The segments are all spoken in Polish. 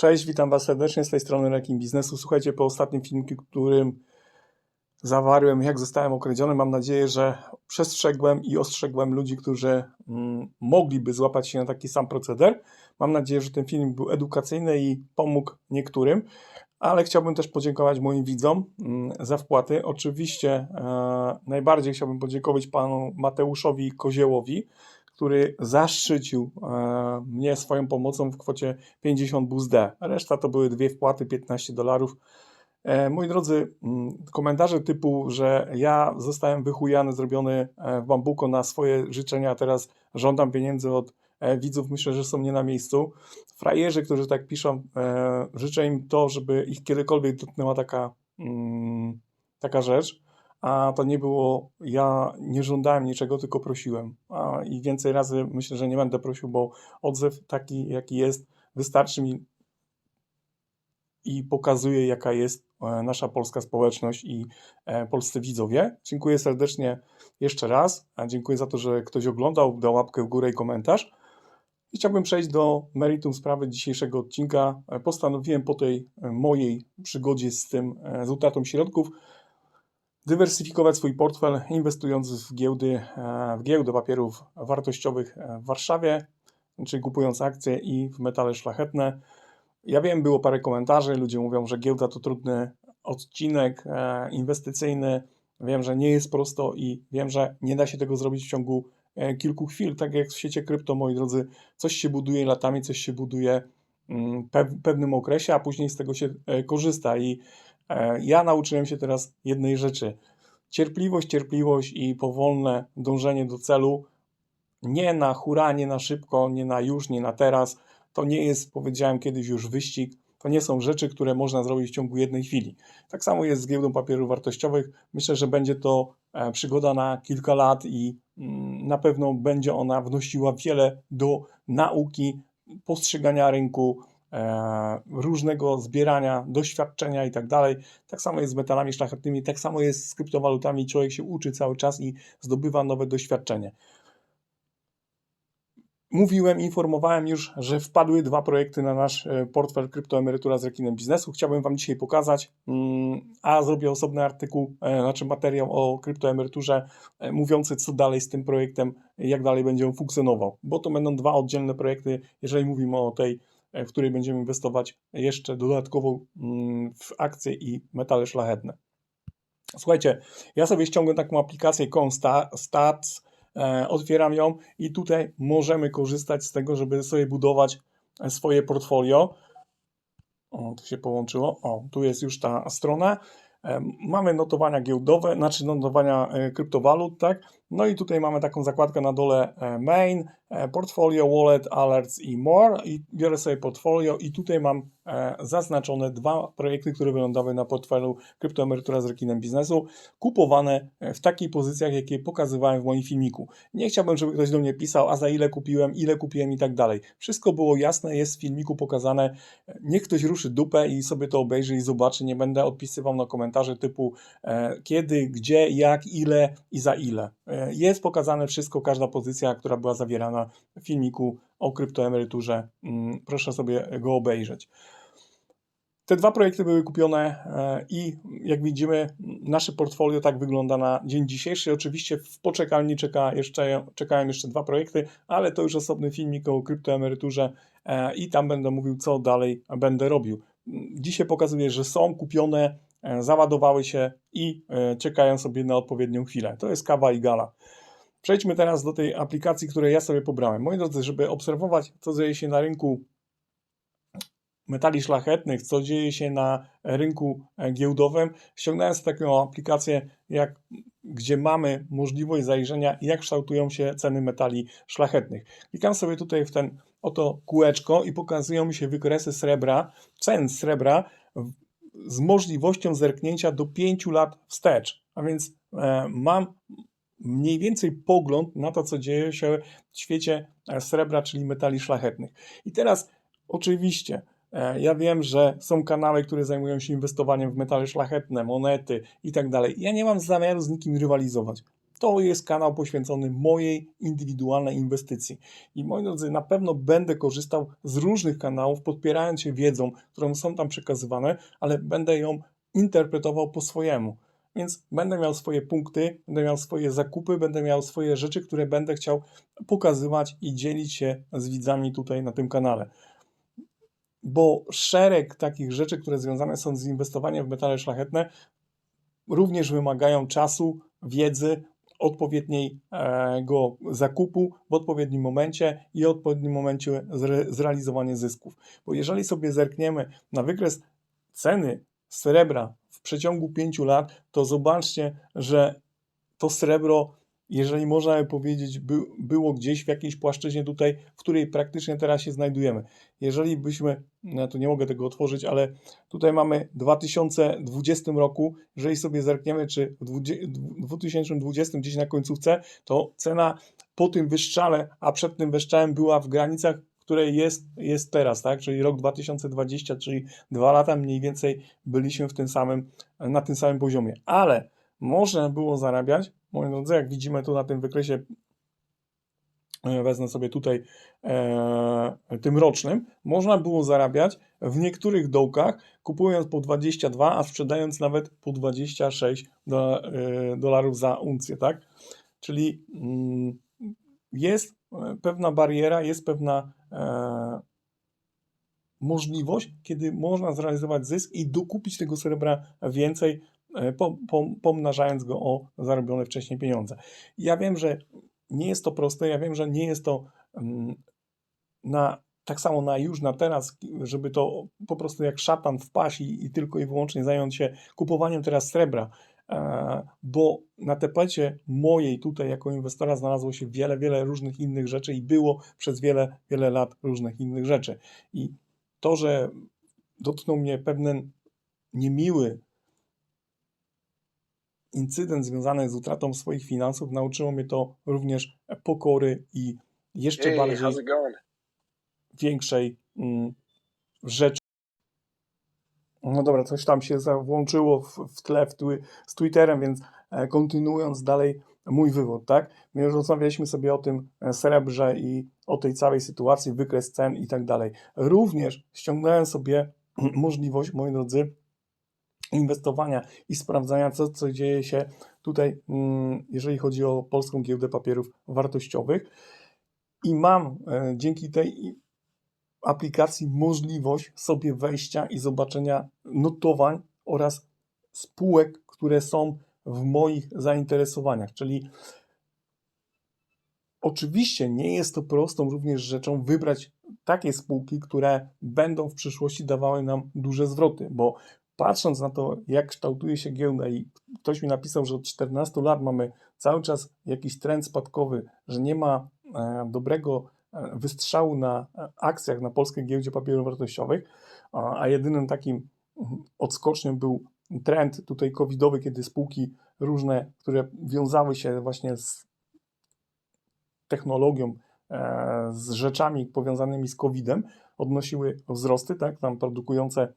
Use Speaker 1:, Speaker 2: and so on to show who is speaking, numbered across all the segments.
Speaker 1: Cześć, witam Was serdecznie z tej strony Rekin Biznesu. Słuchajcie, po ostatnim filmiku, którym zawarłem, jak zostałem okradziony, mam nadzieję, że przestrzegłem i ostrzegłem ludzi, którzy mm, mogliby złapać się na taki sam proceder. Mam nadzieję, że ten film był edukacyjny i pomógł niektórym, ale chciałbym też podziękować moim widzom mm, za wpłaty. Oczywiście e, najbardziej chciałbym podziękować panu Mateuszowi Koziełowi, który zaszczycił e, mnie swoją pomocą w kwocie 50 BUSD. Reszta to były dwie wpłaty 15 dolarów. E, moi drodzy, mm, komentarze typu, że ja zostałem wychujany, zrobiony e, w bambuko na swoje życzenia, a teraz żądam pieniędzy od widzów, myślę, że są nie na miejscu. Frajerzy, którzy tak piszą, życzę im to, żeby ich kiedykolwiek dotknęła taka, mm, taka rzecz a to nie było, ja nie żądałem niczego, tylko prosiłem. A, I więcej razy myślę, że nie będę prosił, bo odzew taki, jaki jest, wystarczy mi i pokazuje, jaka jest e, nasza polska społeczność i e, polscy widzowie. Dziękuję serdecznie jeszcze raz. Dziękuję za to, że ktoś oglądał, dał łapkę w górę i komentarz. I chciałbym przejść do meritum sprawy dzisiejszego odcinka. E, Postanowiłem po tej mojej przygodzie z tym, z utratą środków, dywersyfikować swój portfel, inwestując w giełdy, e, w giełdę papierów wartościowych e, w Warszawie, czyli kupując akcje i w metale szlachetne. Ja wiem, było parę komentarzy, ludzie mówią, że giełda to trudny odcinek e, inwestycyjny. Wiem, że nie jest prosto i wiem, że nie da się tego zrobić w ciągu kilku chwil. Tak jak w świecie krypto, moi drodzy, coś się buduje latami, coś się buduje mm, w pewnym okresie, a później z tego się korzysta. I ja nauczyłem się teraz jednej rzeczy. Cierpliwość, cierpliwość i powolne dążenie do celu. Nie na hura, nie na szybko, nie na już, nie na teraz. To nie jest, powiedziałem kiedyś już, wyścig. To nie są rzeczy, które można zrobić w ciągu jednej chwili. Tak samo jest z giełdą papierów wartościowych. Myślę, że będzie to e, przygoda na kilka lat i mm, na pewno będzie ona wnosiła wiele do nauki, postrzegania rynku, e, różnego zbierania, doświadczenia i tak dalej. Tak samo jest z metalami szlachetnymi, tak samo jest z kryptowalutami. Człowiek się uczy cały czas i zdobywa nowe doświadczenie. Mówiłem, informowałem już, że wpadły dwa projekty na nasz e, portfel kryptoemerytura z rekinem biznesu. Chciałbym Wam dzisiaj pokazać, mm, a zrobię osobny artykuł, e, znaczy materiał o kryptoemeryturze, e, mówiący co dalej z tym projektem, jak dalej będzie on funkcjonował, bo to będą dwa oddzielne projekty, jeżeli mówimy o tej, e, w której będziemy inwestować jeszcze dodatkowo mm, w akcje i metale szlachetne. Słuchajcie, ja sobie ściągnę taką aplikację Constats, e, otwieram ją i tutaj możemy korzystać z tego, żeby sobie budować e, swoje portfolio. O, tu się połączyło. O, tu jest już ta strona. E, Mamy notowania giełdowe, znaczy notowania e, kryptowalut, tak? No i tutaj mamy taką zakładkę na dole e, main, e, portfolio, wallet, alerts i more i biorę sobie portfolio i tutaj mam e, zaznaczone dwa projekty, które wylądowały na portfelu kryptoemerytura z rekinem biznesu, kupowane w takich pozycjach, jakie pokazywałem w moim filmiku. Nie chciałbym, żeby ktoś do mnie pisał, a za ile kupiłem, ile kupiłem i tak dalej. Wszystko było jasne, jest w filmiku pokazane. Niech ktoś ruszy dupę i sobie to obejrzy i zobaczy. Nie będę odpisywał na komentarze typu kiedy, gdzie, jak, ile i za ile. Jest pokazane wszystko, każda pozycja, która była zawierana w filmiku o kryptoemeryturze. Mm, Proszę sobie go obejrzeć. Te dwa projekty były kupione e, i jak widzimy, nasze portfolio tak wygląda na dzień dzisiejszy. Oczywiście w poczekalni czeka jeszcze, czekają jeszcze dwa projekty, ale to już osobny filmik o kryptoemeryturze e, i tam będę mówił, co dalej będę robił. Dzisiaj pokazuję, że są kupione, załadowały się i e, czekają sobie na odpowiednią chwilę. To jest kawa i gala. Przejdźmy teraz do tej aplikacji, której ja sobie pobrałem. Moi drodzy, żeby obserwować, co dzieje się na rynku metali szlachetnych, co dzieje się na rynku e, giełdowym, ściągnąłem taką aplikację, jak, gdzie mamy możliwość zajrzenia, jak kształtują się ceny metali szlachetnych. Klikam sobie tutaj w ten oto kółeczko i pokazują mi się wykresy srebra, cen srebra z możliwością zerknięcia do 5 lat wstecz. A więc e, mam mniej więcej pogląd na to, co dzieje się w świecie e, srebra, czyli metali szlachetnych. I teraz oczywiście e, ja wiem, że są kanały, które zajmują się inwestowaniem w metale szlachetne, monety i tak dalej. Ja nie mam zamiaru z nikim rywalizować. To jest kanał poświęcony mojej indywidualnej inwestycji. I moi drodzy, na pewno będę korzystał z różnych kanałów, podpierając się wiedzą, którą są tam przekazywane, ale będę ją interpretował po swojemu. Więc będę miał swoje punkty, będę miał swoje zakupy, będę miał swoje rzeczy, które będę chciał pokazywać i dzielić się z widzami tutaj na tym kanale. Bo szereg takich rzeczy, które związane są z inwestowaniem w metale szlachetne, również wymagają czasu, wiedzy, odpowiedniego zakupu w odpowiednim momencie i odpowiednim momencie zre, zrealizowanie zysków. Bo jeżeli sobie zerkniemy na wykres ceny srebra w przeciągu 5 lat, to zobaczcie, że to srebro, jeżeli można powiedzieć, by, było gdzieś w jakiejś płaszczyźnie tutaj, w której praktycznie teraz się znajdujemy. Jeżeli byśmy, ja tu nie mogę tego otworzyć, ale tutaj mamy 2020 roku, jeżeli sobie zerkniemy, czy w 20 w 2020 gdzieś na końcówce, to cena po tym wyszczale, a przed tym wyszczałem była w granicach której jest, jest teraz, tak? Czyli rok 2020, czyli dwa lata mniej więcej byliśmy w tym samym, na tym samym poziomie. Ale można było zarabiać, moi drodzy, jak widzimy tu na tym wykresie, e, wezmę sobie tutaj e, tym rocznym, można było zarabiać w niektórych dołkach, kupując po 22, a sprzedając nawet po 26 do, e, dolarów za uncję, tak? Czyli mm, jest e, pewna bariera, jest pewna e, możliwość, kiedy można zrealizować zysk i dokupić tego srebra więcej, pomnażając go o zarobione wcześniej pieniądze. Ja wiem, że nie jest to proste, ja wiem, że nie jest to mm, na, tak samo na już, na teraz, żeby to po prostu jak szatan wpaść i, i tylko i wyłącznie zająć się kupowaniem teraz srebra, e, bo na tapecie mojej tutaj jako inwestora znalazło się wiele, wiele różnych innych rzeczy i było przez wiele, wiele lat różnych innych rzeczy. I to, że dotknął mnie pewien niemiły incydent związany z utratą swoich finansów, nauczyło mnie to również pokory i jeszcze
Speaker 2: Hey,
Speaker 1: bardziej większej mm, rzeczy. No dobra, coś tam się włączyło w, w tle w twi- z Twitterem, więc e, kontynuując dalej mój wywód, tak? My już rozmawialiśmy sobie o tym e, srebrze i o tej całej sytuacji, wykres cen i tak dalej. Również ściągnąłem sobie możliwość, moi drodzy, inwestowania i sprawdzania, co, co dzieje się tutaj, mm, jeżeli chodzi o polską giełdę papierów wartościowych. I mam e, dzięki tej aplikacji możliwość sobie wejścia i zobaczenia notowań oraz spółek, które są w moich zainteresowaniach. Czyli oczywiście nie jest to prostą również rzeczą wybrać takie spółki, które będą w przyszłości dawały nam duże zwroty, bo patrząc na to, jak kształtuje się giełda i ktoś mi napisał, że od 14 lat mamy cały czas jakiś trend spadkowy, że nie ma e, dobrego e, wystrzału na e, akcjach na polskiej giełdzie papierów wartościowych, a, a jedynym takim odskocznią był trend tutaj covidowy, kiedy spółki różne, które wiązały się właśnie z technologią, e, z rzeczami powiązanymi z COVID-em, odnosiły wzrosty, tak, tam produkujące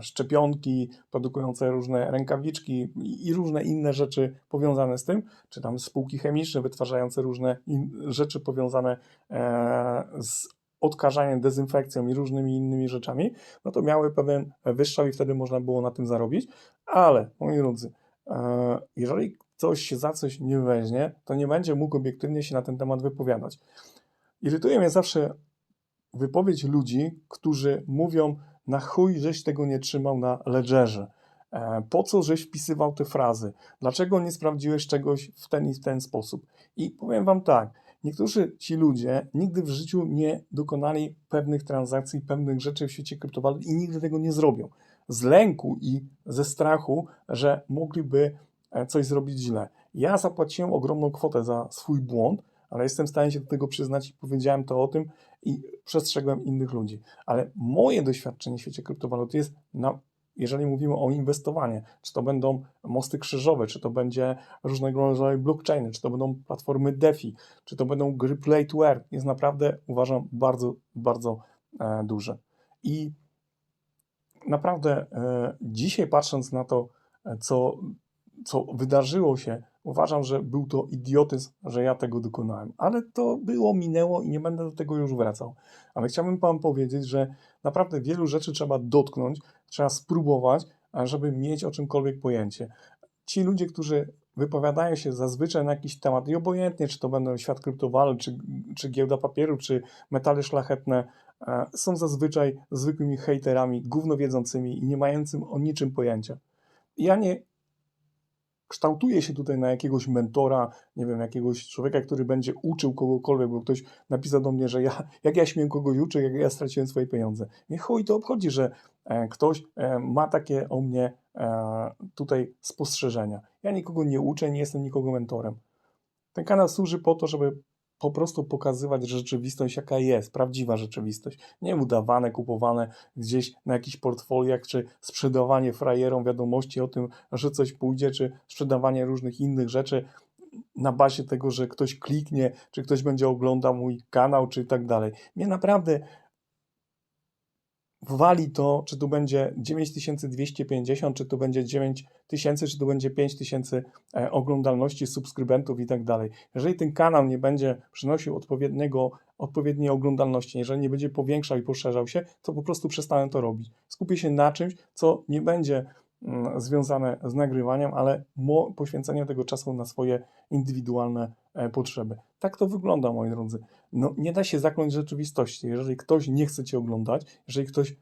Speaker 1: szczepionki, produkujące różne rękawiczki i, różne inne rzeczy powiązane z tym, czy tam spółki chemiczne wytwarzające różne rzeczy powiązane e, z odkażaniem, dezynfekcją i różnymi innymi rzeczami, no to miały pewien wyższał i wtedy można było na tym zarobić, ale moi drodzy, e, jeżeli ktoś się za coś nie weźmie, to nie będzie mógł obiektywnie się na ten temat wypowiadać. Irytuje mnie zawsze wypowiedź ludzi, którzy mówią, na chuj żeś tego nie trzymał na ledgerze. E, Po co żeś wpisywał te frazy? Dlaczego nie sprawdziłeś czegoś w ten i w ten sposób? I powiem wam tak, niektórzy ci ludzie nigdy w życiu nie dokonali pewnych transakcji, pewnych rzeczy w świecie kryptowalut i nigdy tego nie zrobią. Z lęku i ze strachu, że mogliby e, coś zrobić źle. Ja zapłaciłem ogromną kwotę za swój błąd, ale jestem w stanie się do tego przyznać i powiedziałem to o tym i przestrzegłem innych ludzi. Ale moje doświadczenie w świecie kryptowalut jest, na, jeżeli mówimy o inwestowaniu, czy to będą mosty krzyżowe, czy to będzie różnego rodzaju blockchainy, czy to będą platformy DeFi, czy to będą gry play to earn, jest naprawdę, uważam, bardzo, bardzo e, duże. I naprawdę e, dzisiaj patrząc na to, e, co, co wydarzyło się uważam, że był to idiotyzm, że ja tego dokonałem. Ale to było, minęło i nie będę do tego już wracał. Ale chciałbym Wam powiedzieć, że naprawdę wielu rzeczy trzeba dotknąć, trzeba spróbować, żeby mieć o czymkolwiek pojęcie. Ci ludzie, którzy wypowiadają się zazwyczaj na jakiś temat i obojętnie, czy to będą świat kryptowalut, czy, czy giełda papieru, czy metale szlachetne, e, są zazwyczaj zwykłymi hejterami, gównowiedzącymi i nie mającym o niczym pojęcia. Ja nie kształtuję się tutaj na jakiegoś mentora, nie wiem, jakiegoś człowieka, który będzie uczył kogokolwiek, bo ktoś napisał do mnie, że ja, jak ja śmiem kogoś uczyć, jak ja straciłem swoje pieniądze. Nie chuj to obchodzi, że e, ktoś e, ma takie o mnie e, tutaj spostrzeżenia. Ja nikogo nie uczę, nie jestem nikogo mentorem. Ten kanał służy po to, żeby po prostu pokazywać rzeczywistość, jaka jest, prawdziwa rzeczywistość. Nie udawane, kupowane gdzieś na jakichś portfoliach, czy sprzedawanie frajerom wiadomości o tym, że coś pójdzie, czy sprzedawanie różnych innych rzeczy na bazie tego, że ktoś kliknie, czy ktoś będzie oglądał mój kanał, czy tak dalej. Mnie naprawdę wali to, czy tu będzie 9250, czy tu będzie 9000, czy tu będzie 5000 e, oglądalności, subskrybentów i tak dalej. Jeżeli ten kanał nie będzie przynosił odpowiedniego, odpowiedniej oglądalności, jeżeli nie będzie powiększał i poszerzał się, to po prostu przestanę to robić. Skupię się na czymś, co nie będzie związane z nagrywaniem, ale mo- poświęcenie tego czasu na swoje indywidualne e, potrzeby. Tak to wygląda, moi drodzy. No, nie da się zakląć rzeczywistości. Jeżeli ktoś nie chce Cię oglądać, jeżeli ktoś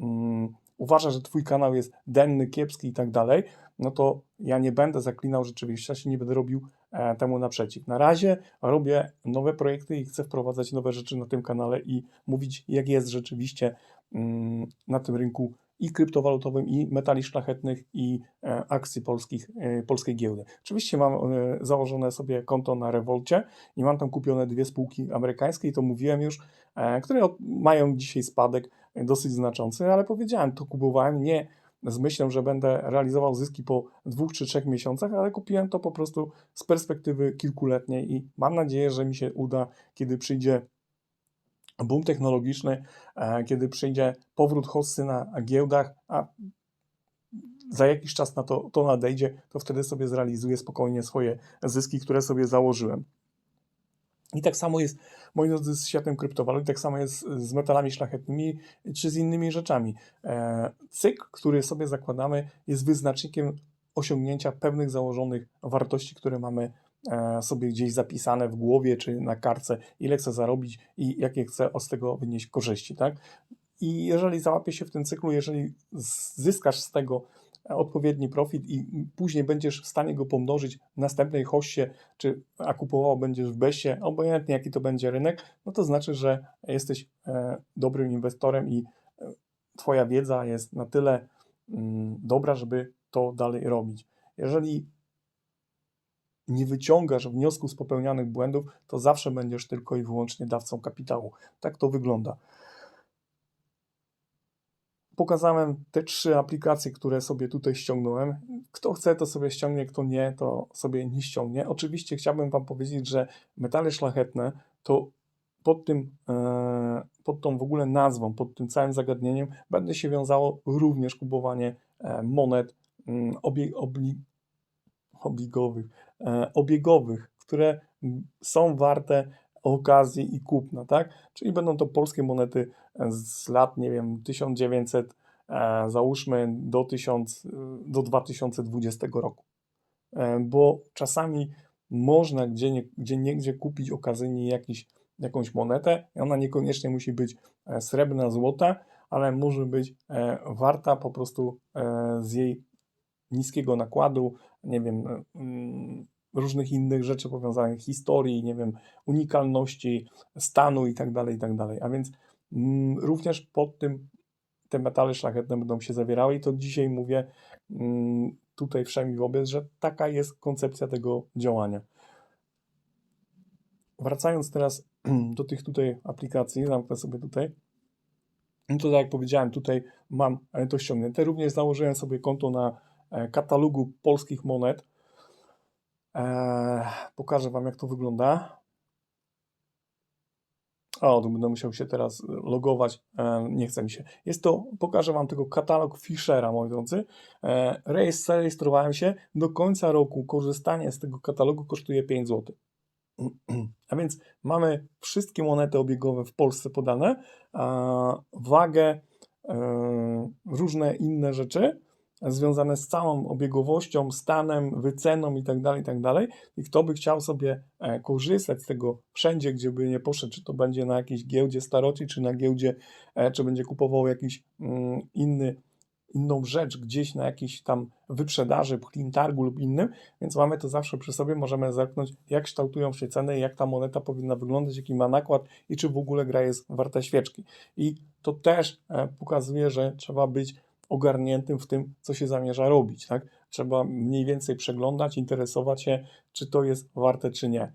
Speaker 1: mm, uważa, że Twój kanał jest denny, kiepski i tak dalej, no to ja nie będę zaklinał rzeczywistości, nie będę robił e, temu naprzeciw. Na razie robię nowe projekty i chcę wprowadzać nowe rzeczy na tym kanale i mówić, jak jest rzeczywiście mm, na tym rynku i kryptowalutowym, i metali szlachetnych, i e, akcji polskich, e, polskiej giełdy. Oczywiście mam e, założone sobie konto na Revolcie i mam tam kupione dwie spółki amerykańskie, i to mówiłem już, które mają dzisiaj spadek dosyć znaczący, ale powiedziałem, to kupowałem nie z myślą, że będę realizował zyski po dwóch czy trzech miesiącach, ale kupiłem to po prostu z perspektywy kilkuletniej i mam nadzieję, że mi się uda, kiedy przyjdzie boom technologiczny, e, kiedy przyjdzie powrót hossy na giełdach, a za jakiś czas na to, to nadejdzie, to wtedy sobie zrealizuję spokojnie swoje zyski, które sobie założyłem. I tak samo jest, moi drodzy, z światem kryptowalut, tak samo jest z metalami szlachetnymi czy z innymi rzeczami. E, cykl, który sobie zakładamy, jest wyznacznikiem osiągnięcia pewnych założonych wartości, które mamy sobie gdzieś zapisane w głowie czy na kartce, ile chcę zarobić i jakie chcę z tego wynieść korzyści. Tak? I jeżeli załapiesz się w tym cyklu, jeżeli zyskasz z tego odpowiedni profit i później będziesz w stanie go pomnożyć w następnej hoście, czy a kupował będziesz w besie, obojętnie jaki to będzie rynek, no to znaczy, że jesteś e, dobrym inwestorem i e, Twoja wiedza jest na tyle mm, dobra, żeby to dalej robić. Jeżeli nie wyciągasz wniosków z popełnianych błędów, to zawsze będziesz tylko i wyłącznie dawcą kapitału. Tak to wygląda. Pokazałem te trzy aplikacje, które sobie tutaj ściągnąłem. Kto chce, to sobie ściągnie, kto nie, to sobie nie ściągnie. Oczywiście chciałbym Wam powiedzieć, że metale szlachetne to pod tym, e, pod tą w ogóle nazwą, pod tym całym zagadnieniem będzie się wiązało również kupowanie e, monet mm, obli, obligowych, obiegowych, które są warte okazji i kupna, tak? Czyli będą to polskie monety z lat, nie wiem, 1900, e, załóżmy do, 1000, e, do 2020 roku. E, bo czasami można gdzie, nie, gdzie niegdzie kupić okazyjnie jakiś, jakąś monetę i ona niekoniecznie musi być e, srebrna, złota, ale może być e, warta po prostu e, z jej niskiego nakładu, nie wiem, e, mm, różnych innych rzeczy powiązanych, historii, nie wiem, unikalności stanu i tak dalej, i tak. A więc mm, również pod tym te metale szlachetne będą się zawierały i to dzisiaj mówię mm, tutaj wszemi wobec, że taka jest koncepcja tego działania. Wracając teraz do tych tutaj aplikacji, zamknę sobie tutaj. No to tak jak powiedziałem, tutaj mam e, to ściągnięte. Również założyłem sobie konto na e, katalogu polskich monet. Eee, pokażę Wam, jak to wygląda. O, tu będę musiał się teraz logować. E, nie chce mi się. Jest to, pokażę Wam tylko katalog Fischera, moi drodzy. E, rejestr- Zarejestrowałem się. Do końca roku korzystanie z tego katalogu kosztuje 5 zł. A więc mamy wszystkie monety obiegowe w Polsce podane, a wagę, e, różne inne rzeczy związane z całą obiegowością, stanem, wyceną itd., itd. I kto by chciał sobie e, korzystać z tego wszędzie, gdzie by nie poszedł, czy to będzie na jakiejś giełdzie staroci, czy na giełdzie, e, czy będzie kupował jakiś mm, inny, inną rzecz gdzieś na jakiejś tam wyprzedaży, clean targu lub innym, więc mamy to zawsze przy sobie, możemy zerknąć, jak kształtują się ceny, jak ta moneta powinna wyglądać, jaki ma nakład i czy w ogóle gra jest warta świeczki. I to też e, pokazuje, że trzeba być ogarniętym w tym, co się zamierza robić. Tak? Trzeba mniej więcej przeglądać, interesować się, czy to jest warte, czy nie.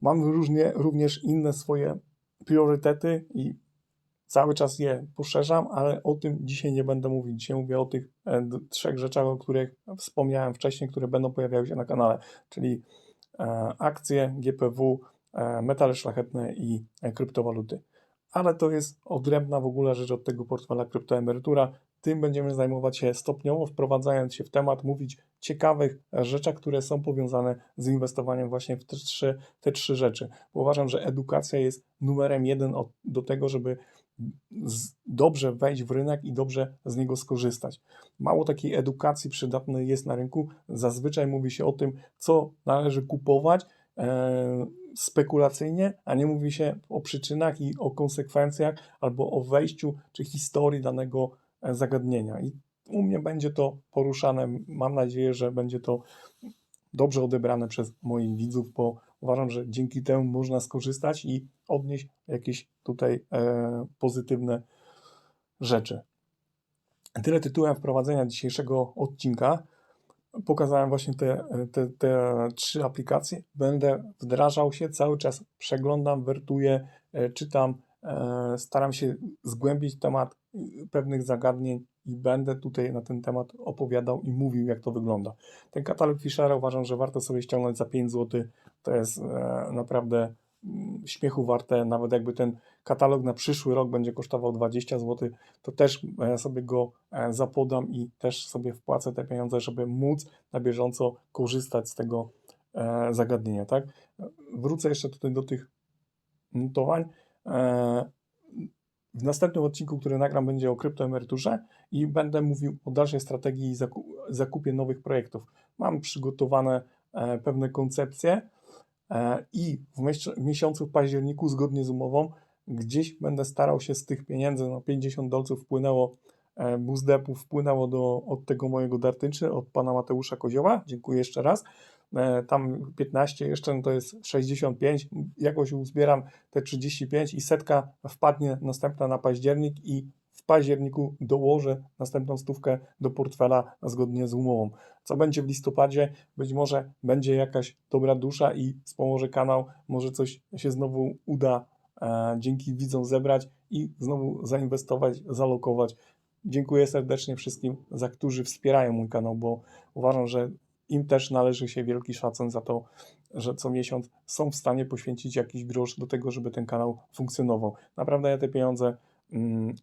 Speaker 1: Mam różnie, również inne swoje priorytety i cały czas je poszerzam, ale o tym dzisiaj nie będę mówić. Dzisiaj mówię o tych e, trzech rzeczach, o których wspomniałem wcześniej, które będą pojawiały się na kanale, czyli e, akcje, GPW, e, metale szlachetne i kryptowaluty. Ale to jest odrębna w ogóle rzecz od tego portfela kryptoemerytura. Tym będziemy zajmować się stopniowo, wprowadzając się w temat, mówić ciekawych rzeczach, które są powiązane z inwestowaniem właśnie w te trzy, te trzy rzeczy. Bo uważam, że edukacja jest numerem jeden od, do tego, żeby z, dobrze wejść w rynek i dobrze z niego skorzystać. Mało takiej edukacji przydatnej jest na rynku. Zazwyczaj mówi się o tym, co należy kupować e, spekulacyjnie, a nie mówi się o przyczynach i o konsekwencjach albo o wejściu czy historii danego e, zagadnienia. I u mnie będzie to poruszane. Mam nadzieję, że będzie to dobrze odebrane przez moich widzów, bo uważam, że dzięki temu można skorzystać i odnieść jakieś tutaj e, pozytywne rzeczy. Tyle tytułem wprowadzenia dzisiejszego odcinka. Pokazałem właśnie te, te, te trzy aplikacje. Będę wdrażał się, cały czas przeglądam, wertuję, e, czytam, e, staram się zgłębić temat e, pewnych zagadnień i będę tutaj na ten temat opowiadał i mówił, jak to wygląda. Ten katalog Fischera uważam, że warto sobie ściągnąć za 5 zł. To jest naprawdę śmiechu warte. Nawet jakby ten katalog na przyszły rok będzie kosztował 20 zł, to też e, sobie go e, zapodam i też sobie wpłacę te pieniądze, żeby móc na bieżąco korzystać z tego e, zagadnienia. Tak? Wrócę jeszcze tutaj do tych notowań. W następnym odcinku, który nagram, będzie o kryptoemeryturze i będę mówił o dalszej strategii i zaku- zakupie nowych projektów. Mam przygotowane pewne koncepcje i w miesiącu- październiku, zgodnie z umową, gdzieś będę starał się z tych pieniędzy, no 50 dolców wpłynęło, e, buzdepu wpłynęło do, od tego mojego dartyczy, od pana Mateusza Kozioła, dziękuję jeszcze raz, e, tam 15 jeszcze, no to jest 65, jakoś uzbieram te 35 i setka wpadnie następna na październik i w październiku dołożę następną stówkę do portfela zgodnie z umową. Co będzie w listopadzie? Być może będzie jakaś dobra dusza i wspomoże kanał, może coś się znowu uda e, dzięki widzom zebrać i znowu zainwestować, zalokować. Dziękuję serdecznie wszystkim, za którzy wspierają mój kanał, bo uważam, że im też należy się wielki szacun za to, że co miesiąc są w stanie poświęcić jakiś grosz do tego, żeby ten kanał funkcjonował. Naprawdę ja te pieniądze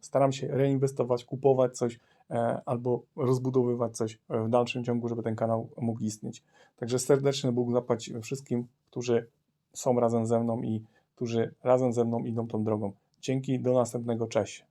Speaker 1: staram się reinwestować, kupować coś e, albo rozbudowywać coś w dalszym ciągu, żeby ten kanał mógł istnieć. Także serdeczny Bóg zapłać wszystkim, którzy są razem ze mną i którzy razem ze mną idą tą drogą. Dzięki, do następnego, cześć.